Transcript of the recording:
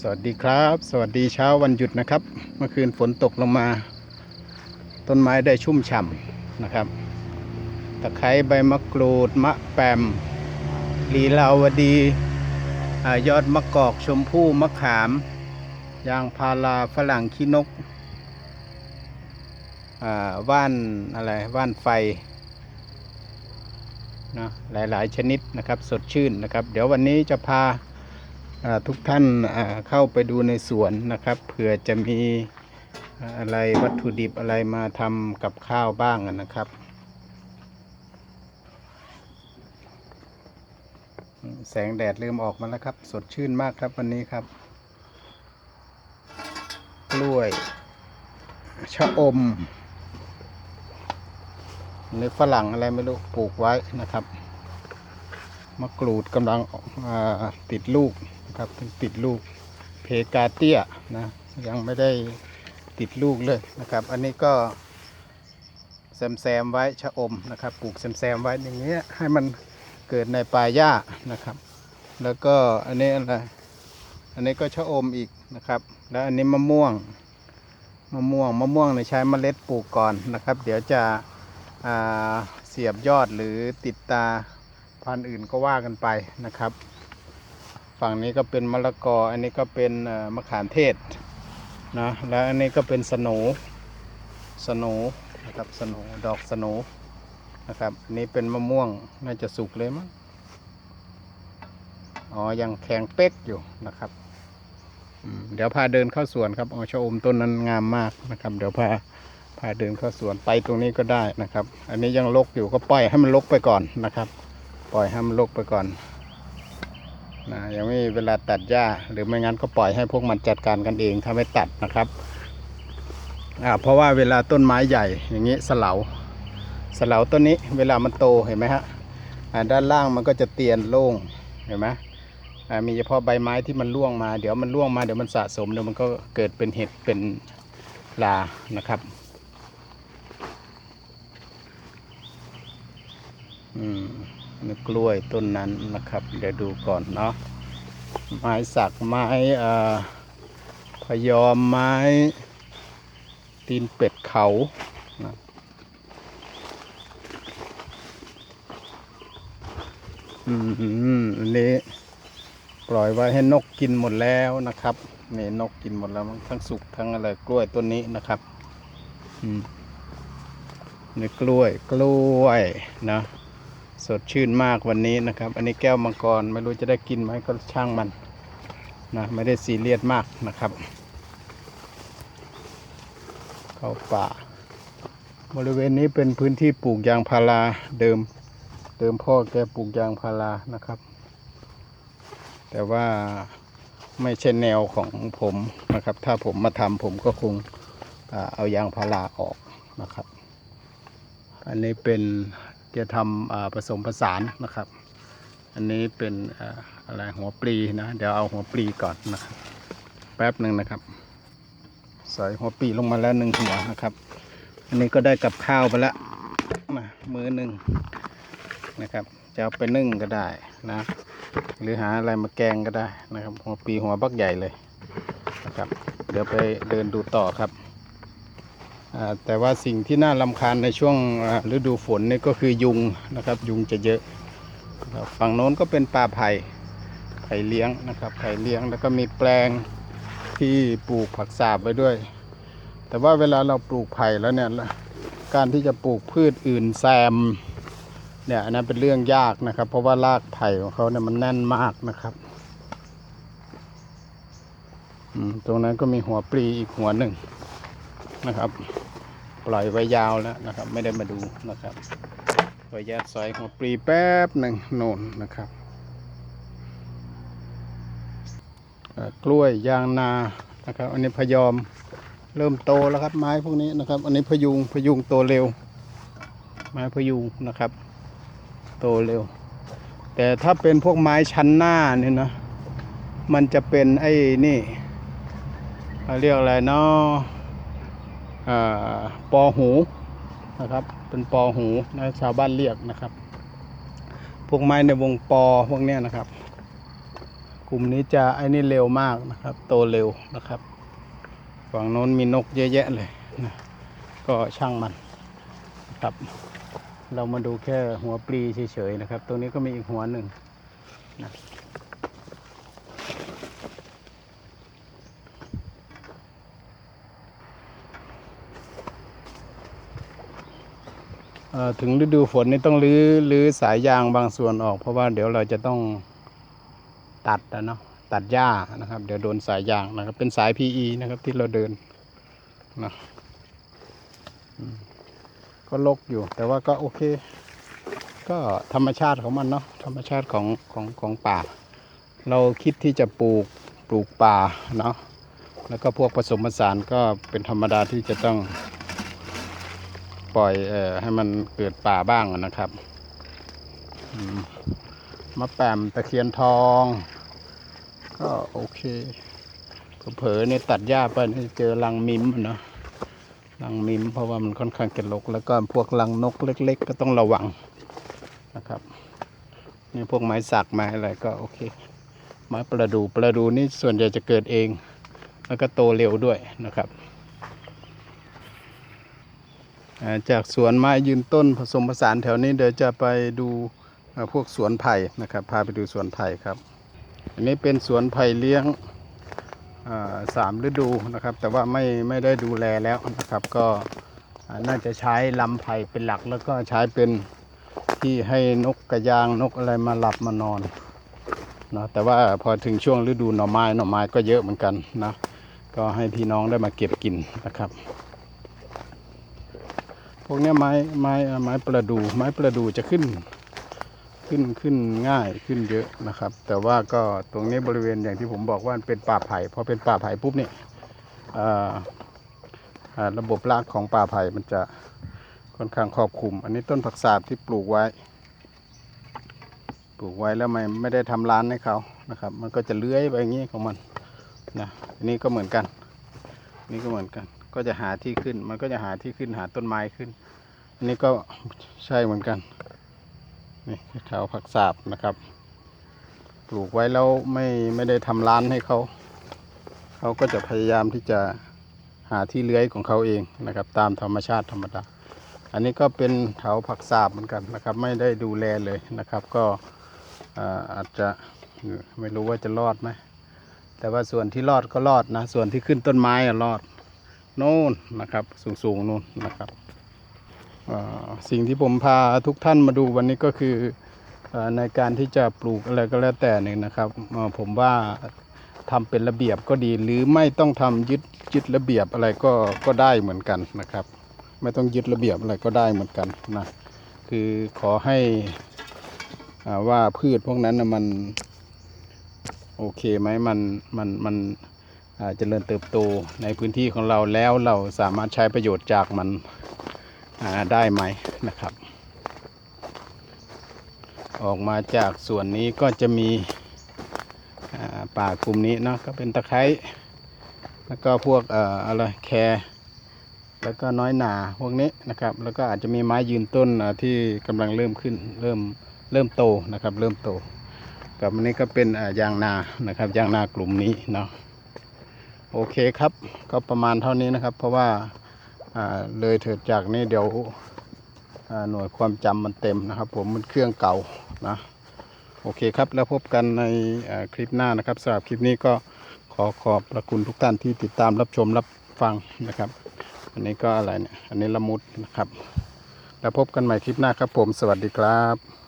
สวัสดีครับ สวัสดีเช้าวันหยุดนะครับ เมื่อคืนฝนตกลงมา ต้นไม้ได้ชุ่มฉ่ำนะครับตะไคร้ใบมะกรูดมะแปมลีลาวดีอยอดมะกอกชมพู่มะขาม ยางพาราฝรั่งขี้นกอ่าว่านอะไรว่านไฟนะหลายๆ ชนิดนะครับสดชื่นนะครับ เดี๋ยววันนี้จะพา ทุกท่านเข้าไปดูในสวนนะครับเผื่อจะมีอะไรวัตถุดิบอะไรมาทำกับข้าวบ้างนะครับ แสงแดดเริ่มออกมาแล้วครับ สดชื่นมากครับวันนี้ครับ กล้วย ชะอมในฝรั่งอะไรไม่รู้ปลูกไว้นะครับ มะกรูดกำลังติดลูก ครับเพิ่งติดลูกเพกาเตียนะยังไม่ได้ติดลูกเลยนะครับ อันนี้ก็แซมแซมไว้ชะอมนะครับ ปลูกแซมแซมไว้อย่างเงี้ยให้มันเกิดในป่าหญ้านะครับ แล้วก็อันนี้อะไรอันนี้ก็ชะอมอีกนะครับ แล้วอันนี้มะม่วงมะม่วงมะม่วงเนี่ยใช้เมล็ดปลูกก่อนนะครับ เดี๋ยวจะเสียบยอดหรือติดตาพันธุ์อื่นก็ว่ากันไปนะครับ ฝั่งนี้ก็เป็นมะละกอ อันนี้ก็เป็นมะขามเทศนะแล้วอันนี้ก็เป็นสโหนสโหนะครับสโหนดอกสโหนะครับอันนี้เป็นมะม่วงน่าจะสุกเลยมั้งอ๋อยังแข็งเป๊กอยู่นะครับเดี๋ยวพาเดินเข้าสวนครับอ๋อชะอมต้นนั้นงามมากนะครับ เดี๋ยวพาพาเดินเข้าสวนไปตรงนี้ก็ได้นะครับ อันนี้ยังรกอยู่ก็ปล่อยให้มันรกไปก่อนนะครับ ปล่อยให้มันรกไปก่อน นะยังไม่มีเวลาตัดหญ้า หรือไม่งั้นก็ปล่อยให้พวกมันจัดการกันเองถ้าไม่ตัดนะครับอ่าเพราะว่าเวลาต้นไม้ใหญ่อย่างนี้สเลาสเลาต้นนี้เวลามันโตเห็นไหมฮะอ่าด้านล่างมันก็จะเตียนโล่งเห็นไหมอ่ามีเฉพาะใบไม้ที่มันร่วงมา เดี๋ยวมันร่วงมาเดี๋ยวมันสะสมเดี๋ยวมันก็เกิดเป็นเห็ดเป็นลานะครับอืม กล้วยต้นนั้นนะครับ เดี๋ยวดูก่อนเนาะไม้สักไม้พยอมไม้ ตีนเป็ดเขานะอืมอันนี้ปล่อยไว้ให้นกกินหมดแล้วนะครับนี่นกกินหมดแล้วทั้งสุกทั้งอะไรกล้วยต้นนี้นะครับ อืมนี่กล้วยกล้วยนะ สดชื่นมากวันนี้นะครับ อันนี้แก้วมังกรไม่รู้จะได้กินไหมก็ช่างมันนะไม่ได้ซีเรียสมากนะครับ เข้าป่า บริเวณนี้เป็นพื้นที่ปลูกยางพาราเดิม เดิมพ่อแกปลูกยางพารานะครับ แต่ว่าไม่ใช่แนวของผมนะครับ ถ้าผมมาทำผมก็คงเอายางพาราออกนะครับ อันนี้เป็น จะทำผสมผสานนะครับ อันนี้เป็นอะไรหัวปลีนะ เดี๋ยวเอาหัวปลีก่อนนะครับ แป๊บหนึ่งนะครับ ใส่หัวปลีลงมาแล้วหนึ่งหัวนะครับ อันนี้ก็ได้กับข้าวไปแล้วมามือหนึ่งนะครับจะเอาไปนึ่งก็ได้นะ หรือหาอะไรมาแกงก็ได้นะครับ หัวปลีหัวบักใหญ่เลยนะครับ เดี๋ยวไปเดินดูต่อครับ แต่ว่าสิ่งที่น่ารำคาญในช่วงฤดูฝนนี่ก็คือยุงนะครับ ยุงจะเยอะ ฝั่งโน้นก็เป็นป่าไผ่ไผ่เลี้ยงนะครับไผ่เลี้ยงแล้วก็มีแปลงที่ปลูกผักสาบไว้ด้วย แต่ว่าเวลาเราปลูกไผ่แล้วเนี่ยการที่จะปลูกพืชอื่นแซมเนี่ยอันนั้นเป็นเรื่องยากนะครับ เพราะว่ารากไผ่ของเขาเนี่ยมันแน่นมากนะครับตรงนั้นก็มีหัวปลีอีกหัวหนึ่งนะครับ ปล่อยไว้ยาวแล้วนะครับ ไม่ได้มาดูนะครับขออนุญาตซอยหัวปลีแป๊บหนึ่งโน่นนะครับกล้วยยางนานะครับ อันนี้พยอมเริ่มโตแล้วครับไม้พวกนี้นะครับ อันนี้พยุงพยุงโตเร็ว ไม้พยุงนะครับ โตเร็ว แต่ถ้าเป็นพวกไม้ชั้นหน้าเนี่ยนะมันจะเป็นไอ้นี่เรียกอะไรเนาะ ปอหูนะครับเป็นปอหูนะชาวบ้านเรียกนะครับ พวกไม้ในวงปอพวกเนี้ยนะครับ กลุ่มนี้จะไอ้นี่เร็วมากนะครับ โตเร็วนะครับฝั่งโน้นมีนกเยอะแยะเลยนะก็ช่างมันนะครับ เรามาดูแค่หัวปลีเฉยๆนะครับ ตรงนี้ก็มีอีกหัวหนึ่งนะเอ่อ ถึงฤดูฝนนี่ต้องรื้อรื้อสายยางบางส่วนออก เพราะว่าเดี๋ยวเราจะต้องตัดนะเนาะตัดหญ้านะครับ เดี๋ยวโดนสายยางนะครับ เป็นสาย PE นะครับที่เราเดินนะก็ลกอยู่ แต่ว่าก็โอเค ก็ธรรมชาติของมันเนาะธรรมชาติของของของป่า เราคิดที่จะปลูกปลูกป่าเนาะแล้วก็พวกผสมผสานก็เป็นธรรมดาที่จะต้อง ปล่อยเอ่อให้มันเกิดป่าบ้างนะครับมะแปมตะเคียนทอง ก็โอเคเผลอๆเนี่ยตัดหญ้าไปเจอรังมิมเนาะรังมิมเพราะว่ามันค่อนข้างจะรกแล้วก็พวกรังนกเล็ก ๆ ก็ต้องระวังนะครับนี่พวกไม้สักไม้อะไรก็โอเค ไม้ประดูประดูนี่ส่วนใหญ่จะเกิดเอง แล้วก็โตเร็วด้วยนะครับ จากสวนไม้ยืนต้นผสมผสานแถวนี้เดี๋ยวจะไปดูพวกสวนไผ่นะครับ พาไปดูสวนไผ่ครับ อันนี้เป็นสวนไผ่เลี้ยงสามฤดูนะครับ แต่ว่าไม่ไม่ได้ดูแลแล้วนะครับ ก็น่าจะใช้ลำไผ่เป็นหลักแล้วก็ใช้เป็นที่ให้นกกระยางนกอะไรมาหลับมานอนนะแต่ว่าพอถึงช่วงฤดูหน่อไม้หน่อไม้ก็เยอะเหมือนกันนะก็ให้พี่น้องได้มาเก็บกินนะครับ พวกนี้ไม้ไม้ไม้ประดู่ไม้ประดู่จะขึ้นขึ้นขึ้นง่ายขึ้นเยอะนะครับ แต่ว่าก็ตรงนี้บริเวณอย่างที่ผมบอกว่ามันเป็นป่าไผ่พอเป็นป่าไผ่ปุ๊บเนี่ยระบบรากของป่าไผ่มันจะค่อนข้างครอบคลุม อันนี้ต้นผักสาบที่ปลูกไว้ ปลูกไว้แล้วไม่ไม่ได้ทำร้านให้เขานะครับ มันก็จะเลื้อยไปอย่างนี้ของมันนะอันนี้ก็เหมือนกันนี่ก็เหมือนกัน ก็จะหาที่ขึ้น มันก็จะหาที่ขึ้นหาต้นไม้ขึ้น อันนี้ก็ใช่เหมือนกัน นี่แถวผักสาบนะครับ ปลูกไว้แล้วไม่ไม่ได้ทำร้านให้เขา เขาก็จะพยายามที่จะหาที่เลื้อยของเขาเองนะครับ ตามธรรมชาติธรรมดา อันนี้ก็เป็นแถวผักสาบเหมือนกันนะครับ ไม่ได้ดูแลเลยนะครับ ก็อาอาจจะไม่รู้ว่าจะรอดไหมแต่ว่าส่วนที่รอดก็รอดนะ ส่วนที่ขึ้นต้นไม้อะรอด โน่นนะครับสูงๆนู่นนะครับสิ่งที่ผมพาทุกท่านมาดูวันนี้ก็คืออในการที่จะปลูกอะไรก็แล้วแต่เนี่ยนะครับผมว่าทำเป็นระเบียบก็ดีหรือไม่ต้องทำยึดยึดระเบียบอะไรก็ก็ได้เหมือนกันนะครับ ไม่ต้องยึดระเบียบอะไรก็ได้เหมือนกันนะคือขอให้อ่าว่าพืชพวกนั้นนะมันโอเคไหมมันมันมันอ่า เจริญเติบโตในพื้นที่ของเราแล้วเราสามารถใช้ประโยชน์จากมันได้ไหมนะครับ ออกมาจากส่วนนี้ก็จะมีป่ากลุ่มนี้เนาะก็เป็นตะไคร้แล้วก็พวกออะไรแครแล้วก็น้อยหนาพวกนี้นะครับ แล้วก็อาจจะมีไม้ยืนต้นที่กำลังเริ่มขึ้นเริ่มเริ่มโตนะครับ เริ่มโตกับอันนี้ก็เป็นยางนานะครับยางนากลุ่มนี้เนาะ โอเคครับ ก็ประมาณเท่านี้นะครับ เพราะว่าเลยเถิดจากนี้เดี๋ยวหน่วยความจำมันเต็มนะครับ ผมมันเครื่องเก่านะโอเคครับ แล้วพบกันในคลิปหน้านะครับสำหรับคลิปนี้ก็ขอขอบพระคุณทุกท่านที่ติดตามรับชมรับฟังนะครับ อันนี้ก็อะไรเนี่ย อันนี้ละมุดนะครับ แล้วพบกันใหม่คลิปหน้าครับผม สวัสดีครับ